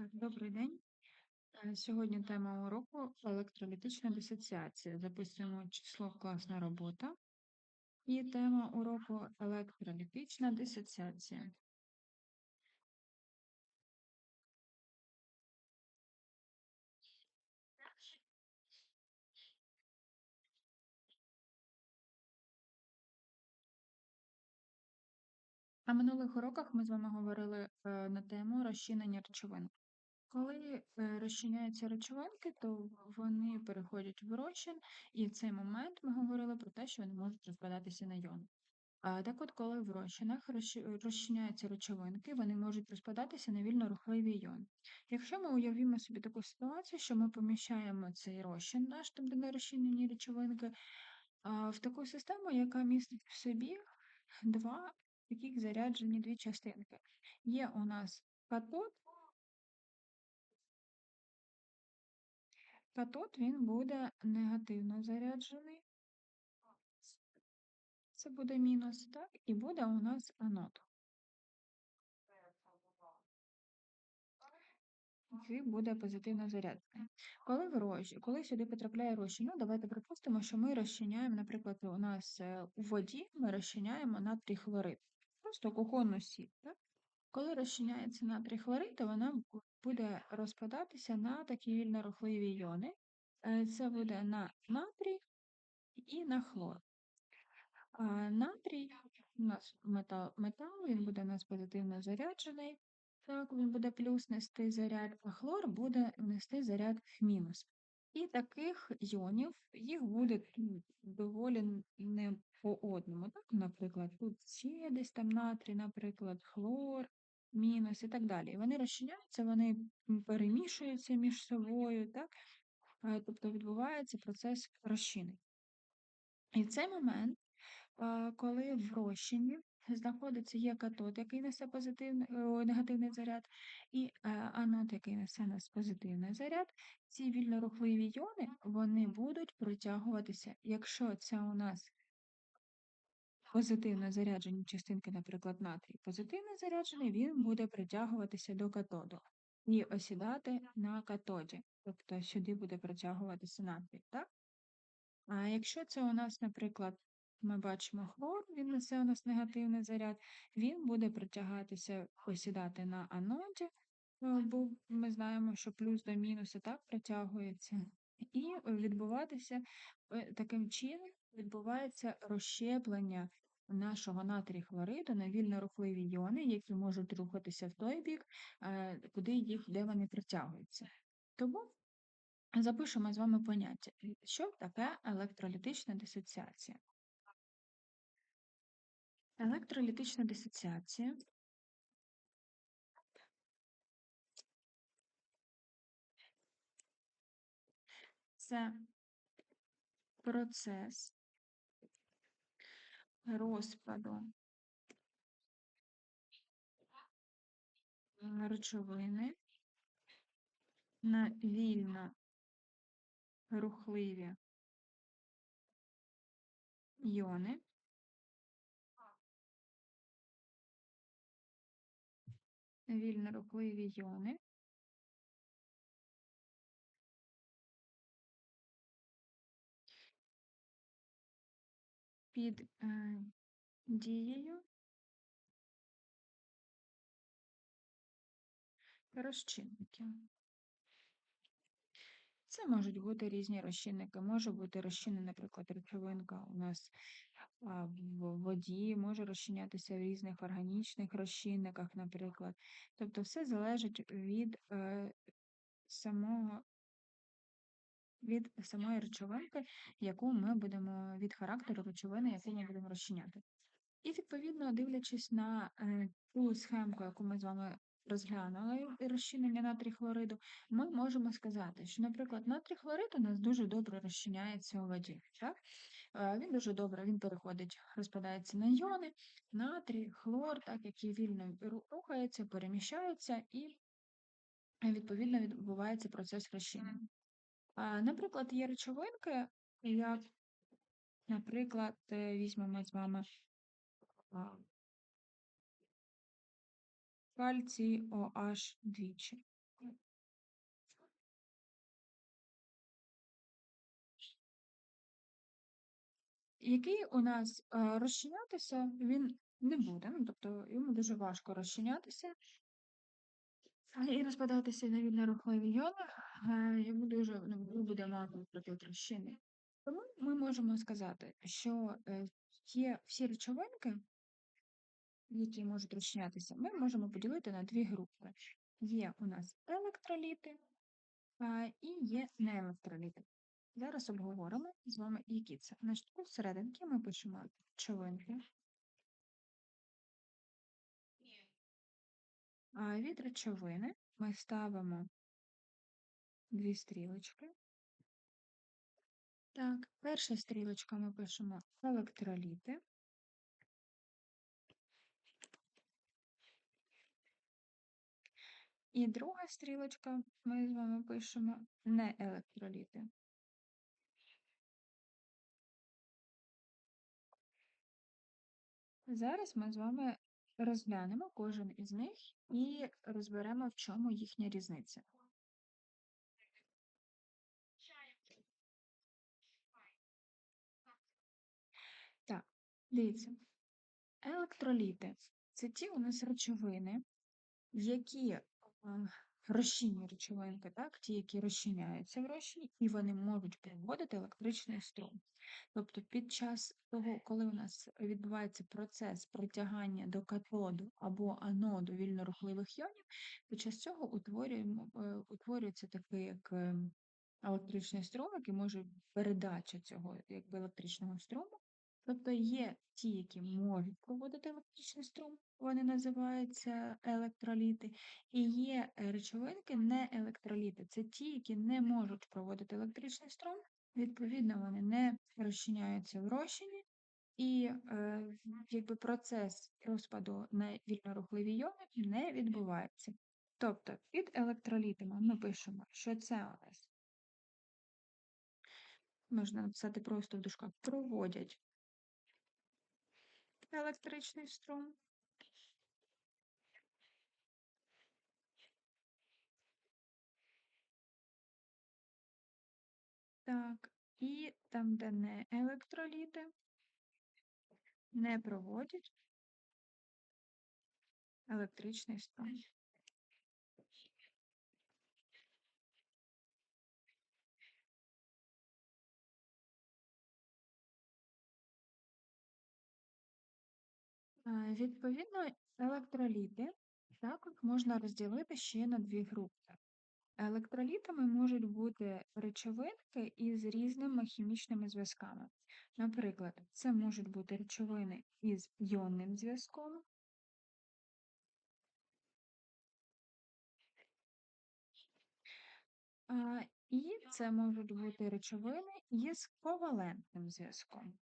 Так, добрий день. Е, Сьогодні тема уроку електролітична дисоціація. Записуємо число класна робота. І тема уроку електролітична дисоціація. На минулих уроках ми з вами говорили е, на тему розчинення речовин. Коли е, розчиняються речовинки, то вони переходять в розчин, і в цей момент ми говорили про те, що вони можуть розпадатися на йони. Так от, коли в розчинах розчиняються речовинки, вони можуть розпадатися на вільно рухливі іони. Якщо ми уявімо собі таку ситуацію, що ми поміщаємо цей розчин, наш там, де не розчинені речовинки, в таку систему, яка містить в собі два таких заряджені дві частинки. Є у нас катод, катод він буде негативно заряджений, це буде мінус, так, і буде у нас анод. який буде позитивно заряджений. Коли в розч... коли сюди потрапляє розчин, ну давайте припустимо, що ми розчиняємо, наприклад, у нас е, у воді ми розчиняємо натрій хлорид, просто кухонну сіль. Так? Коли розчиняється натрій хлорид, то вона буде розпадатися на такі вільнорухливі іони. Е, Це буде на натрій і на хлор. А натрій у нас метал, метал, він буде у нас позитивно заряджений. Так, він буде плюс нести заряд, а хлор буде нести заряд мінус. І таких іонів їх буде доволі не по одному. Так, наприклад, тут ще десь там натрій, наприклад, хлор, мінус і так далі. І вони розчиняються, вони перемішуються між собою, так? Е, Тобто відбувається процес розчинення. І в цей момент коли в розчині знаходиться є катод, який несе позитивний, о, негативний заряд, і е, анод, який несе нас позитивний заряд, ці вільнорухливі іони вони будуть притягуватися. Якщо це у нас позитивно заряджені частинки, наприклад, натрій, позитивно заряджений, він буде притягуватися до катоду і осідати на катоді. Тобто сюди буде притягуватися натрій, так? А якщо це у нас, наприклад, ми бачимо хлор, він несе у нас негативний заряд, він буде притягатися, осідати на аноді, е, бо ми знаємо, що плюс до мінуса так притягується, і відбуватися е, таким чином відбувається розщеплення нашого натрій хлориду на вільнорухливі іони, які можуть рухатися в той бік, е, куди їх, де вони притягуються. Тому Запишемо з вами поняття. Що таке електролітична дисоціація? Електролітична дисоціація це процес розпаду речовини на вільно рухливі іони вільно рухливі іони під е, дією розчинників. Це можуть бути різні розчинники. Може бути розчинена, наприклад, речовинка у нас в воді, може розчинятися в різних органічних розчинниках, наприклад. Тобто все залежить від е, самого. Від самої речовинки, яку ми будемо від характеру речовини, яку ми будемо розчиняти. І відповідно, дивлячись на е, ту схемку, яку ми з вами розглянули, розчинення натрій хлориду, ми можемо сказати, що, наприклад, натрій хлорид у нас дуже добре розчиняється у воді. Так? Е, Він дуже добре він переходить, розпадається на іони, натрій, хлор, так, які вільно ру- рухаються, переміщаються, і відповідно відбувається процес розчинення. А, Наприклад, є речовинки, як, наприклад, э, візьмемо з вами кальцій OH двічі. Який у нас розчинятися він не буде, ну, тобто йому дуже важко розчинятися, і розпадатися на вільнорухливі йони, е, йому дуже ну, буде мало протирозчини. Тому ми можемо сказати, що е, є всі речовинки, які можуть розчинятися, ми можемо поділити на дві групи. Є у нас електроліти і є неелектроліти. Зараз обговоримо з вами, які це. Значить, тут всерединки ми пишемо речовинки. А від речовини ми ставимо дві стрілочки. Так, перша стрілочка ми пишемо електроліти. І друга стрілочка ми з вами пишемо неелектроліти. Зараз ми з вами розглянемо кожен із них і розберемо, в чому їхня різниця. Так, дивіться, електроліти це ті у нас речовини, які розчинні речовинки, так, ті, які розчиняються в розчині, і вони можуть проводити електричний струм. Тобто під час того, коли у нас відбувається процес притягання до катоду або аноду вільнорухливих йонів, під час цього утворюємо, е, утворюється такий як ем, електричний струм, який може передача цього якби електричного струму. Тобто є ті, які можуть проводити електричний струм, вони називаються електроліти, і є речовинки не електроліти. Це ті, які не можуть проводити електричний струм, відповідно, вони не розчиняються в розчині, і е, якби процес розпаду на вільнорухливі йони не відбувається. Тобто під електролітами ми пишемо, що це у нас. Можна написати просто в дужках проводять електричний струм. Так, і там, де не електроліти, не проводять електричний струм. Відповідно, електроліти також можна розділити ще на дві групи. Електролітами можуть бути речовинки із різними хімічними зв'язками. Наприклад, це можуть бути речовини із йонним зв'язком, і це можуть бути речовини із ковалентним зв'язком.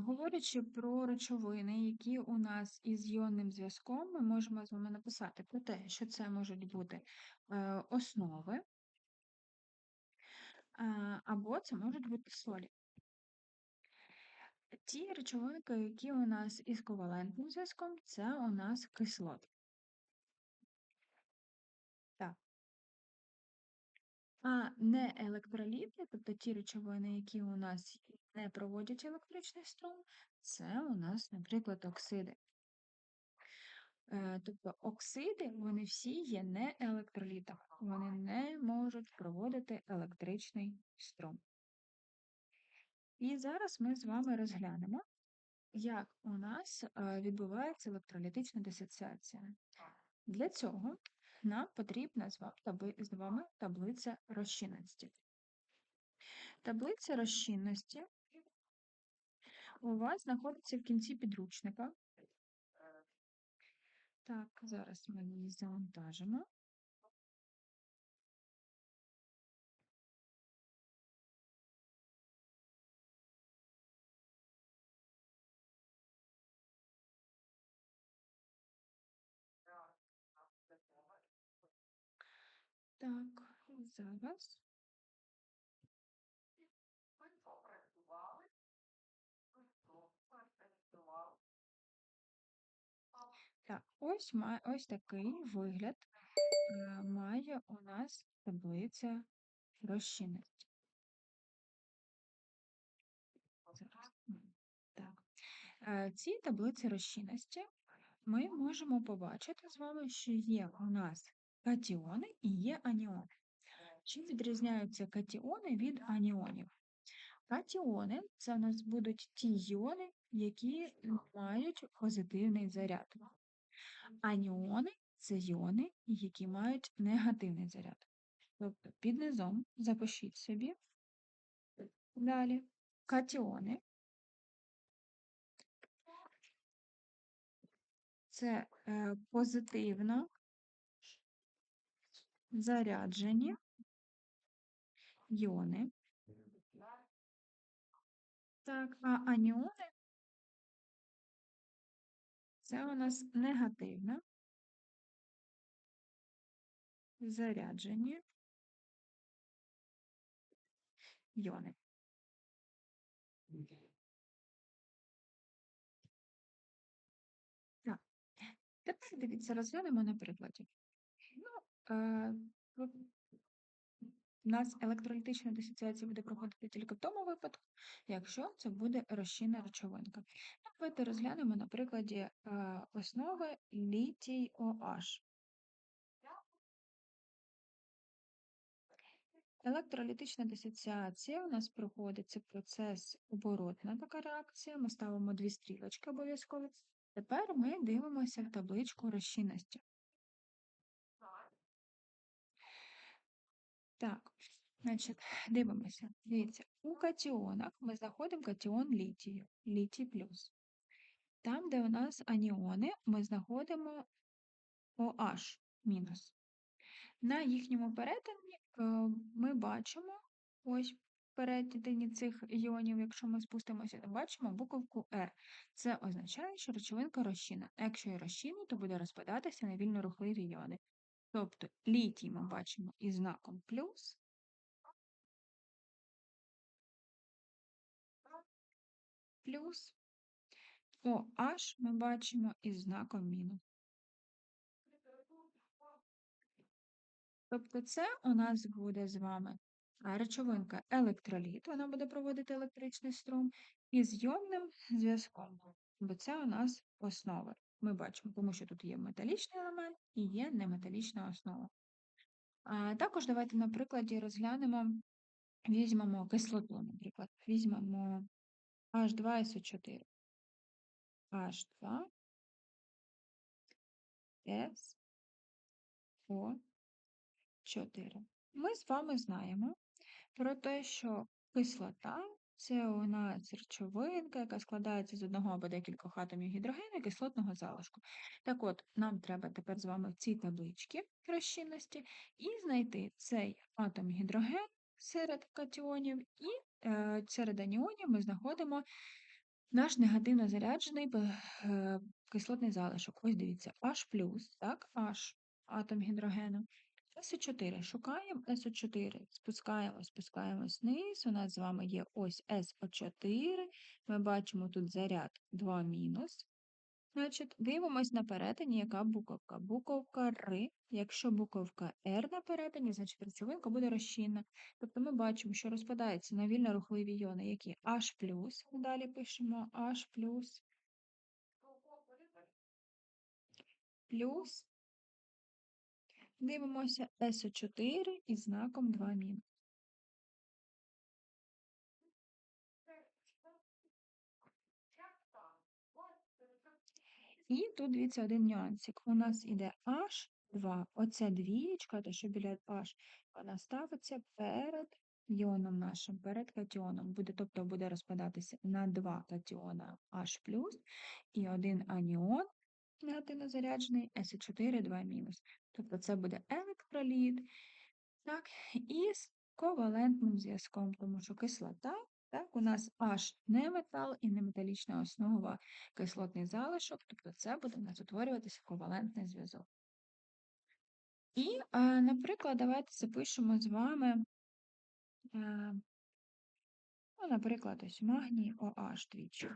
Говорячи про речовини, які у нас із йонним зв'язком, ми можемо з вами написати про те, що це можуть бути е, основи, або це можуть бути солі. Ті речовинки, які у нас із ковалентним зв'язком, це у нас кислоти. А не електроліти, тобто ті речовини, які у нас не проводять електричний струм, це у нас, наприклад, оксиди. Е, тобто оксиди, вони всі є не електролітами, вони не можуть проводити електричний струм. І зараз ми з вами розглянемо, як у нас е, відбувається електролітична дисоціація. Для цього нам потрібна з вами таблиця розчинності. Таблиця розчинності у вас знаходиться в кінці підручника. Так, зараз ми її завантажимо. Так, зараз. Так, ось ось такий вигляд е, має у нас таблиця розчинності. Так. Е, Ці таблиці розчинності ми можемо побачити з вами, що є у нас катіони і є аніони. Чим відрізняються катіони від аніонів? Катіони це у нас будуть ті іони, які мають позитивний заряд. Аніони це іони, які мають негативний заряд. Тобто під низом запишіть собі далі катіони. Це е, позитивно заряджені іони. Так, а аніони це у нас негативно заряджені іони. Так. Тепер дивіться, розглянемо на прикладі. Ну, е, у нас електролітична дисоціація буде проходити тільки в тому випадку, якщо це буде розчинна речовинка. Давайте розглянемо на прикладі е, основи літій OH. Електролітична дисоціація у нас проходить це процес оборотна така реакція. Ми ставимо дві стрілочки обов'язково. Тепер ми дивимося в табличку розчинності. Так, значить, дивимося. Дивіться, у катіонах ми знаходимо катіон літію, літій плюс. Там, де у нас аніони, ми знаходимо OH мінус. На їхньому перетині е, ми бачимо ось перетині цих іонів, якщо ми спустимося, то бачимо буковку R. Це означає, що речовинка розчинна. Якщо є розчинна, то буде розпадатися на вільно рухливі іони. Тобто літій ми бачимо із знаком плюс, плюс OH ми бачимо із знаком мінус. Тобто це у нас буде з вами речовинка електроліт, вона буде проводити електричний струм із йомним зв'язком, бо це у нас основа. Ми бачимо, тому що тут є металічний елемент і є неметалічна основа. А Також давайте на прикладі розглянемо, візьмемо кислоту, наприклад, візьмемо H2SO4. H2 SO4. Ми з вами знаємо про те, що кислота це у нас речовинка, яка складається з одного або декількох атомів гідрогену і кислотного залишку. Так от, нам треба тепер з вами в цій табличці розчинності і знайти цей атом гідроген серед катіонів, і е, серед аніонів ми знаходимо наш негативно заряджений е, кислотний залишок. Ось дивіться, H+, так, H, атом гідрогену. СО4. Шукаємо СО4, спускаємо, спускаємось вниз. У нас з вами є ось СО4. Ми бачимо тут заряд 2 мінус. Значить, дивимось на перетині, яка буковка. Буковка Р. Якщо буковка R на перетині, значить речовинка буде розчинна. Тобто ми бачимо, що розпадається на вільно рухливі іони, які H+, далі пишемо H+, плюс Дивимося СО4 із знаком 2 мінус. І тут дивіться один нюансик. У нас іде H2. Оця двієчка, то що біля H, вона ставиться перед іоном нашим, перед катіоном. Буде, Тобто буде розпадатися на два катіона H і один аніон негативно заряджений СО4, 2 мінус. Тобто це буде електроліт, так, із ковалентним зв'язком, тому що кислота, так, у нас аж не метал і не металічна основа кислотний залишок, тобто це буде у нас утворюватися ковалентний зв'язок. І, наприклад, давайте запишемо з вами, ну, наприклад, ось магній OH двічі.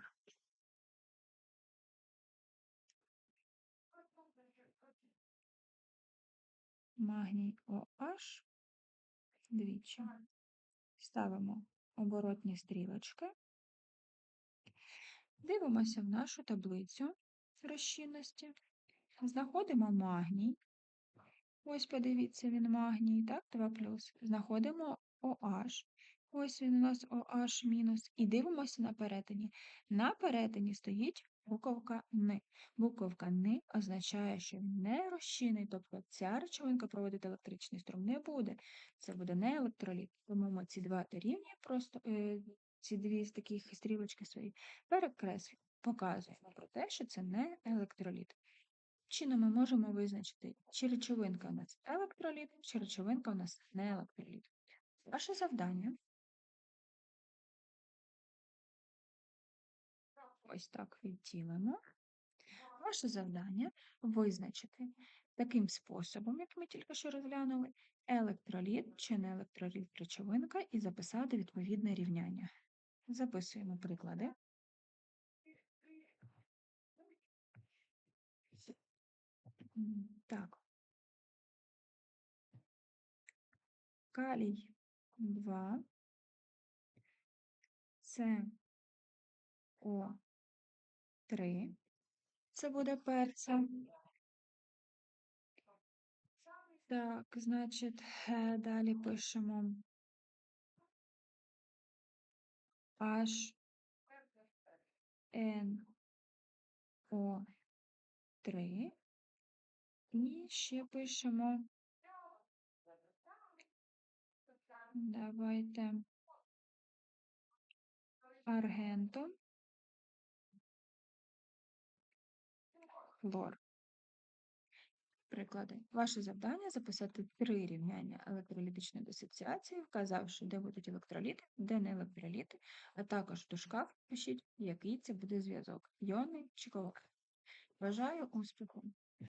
Магній OH двічі. Ставимо оборотні стрілочки. Дивимося в нашу таблицю розчинності. Знаходимо магній. Ось подивіться, він магній, так, 2 плюс. Знаходимо OH. Ось він у нас OH мінус. І дивимося на перетині. На перетині стоїть буковка Н. Буковка Н означає, що він не розчинний, тобто ця речовинка проводити електричний струм не буде. Це буде не електроліт. Тому ці два дорівнює просто е, ці дві з таких стрілочки свої перекреслюємо, показуємо про те, що це не електроліт. Чином ми можемо визначити, чи речовинка у нас електроліт, чи речовинка у нас не електроліт. Ваше завдання ось так відділимо. Ваше завдання визначити таким способом, як ми тільки що розглянули, електроліт чи не електроліт речовинка і записати відповідне рівняння. Записуємо приклади. Так. Калій 2, це О 3, це буде перця. Так, значить, е, далі пишемо. H N O 3 і ще пишемо. Давайте. Аргентум, хлор. Приклади. Ваше завдання записати три рівняння електролітичної дисоціації, вказавши, де будуть електроліти, де не електроліти, а також в дужках пишіть, який це буде зв'язок йони чи колор. Бажаю успіху!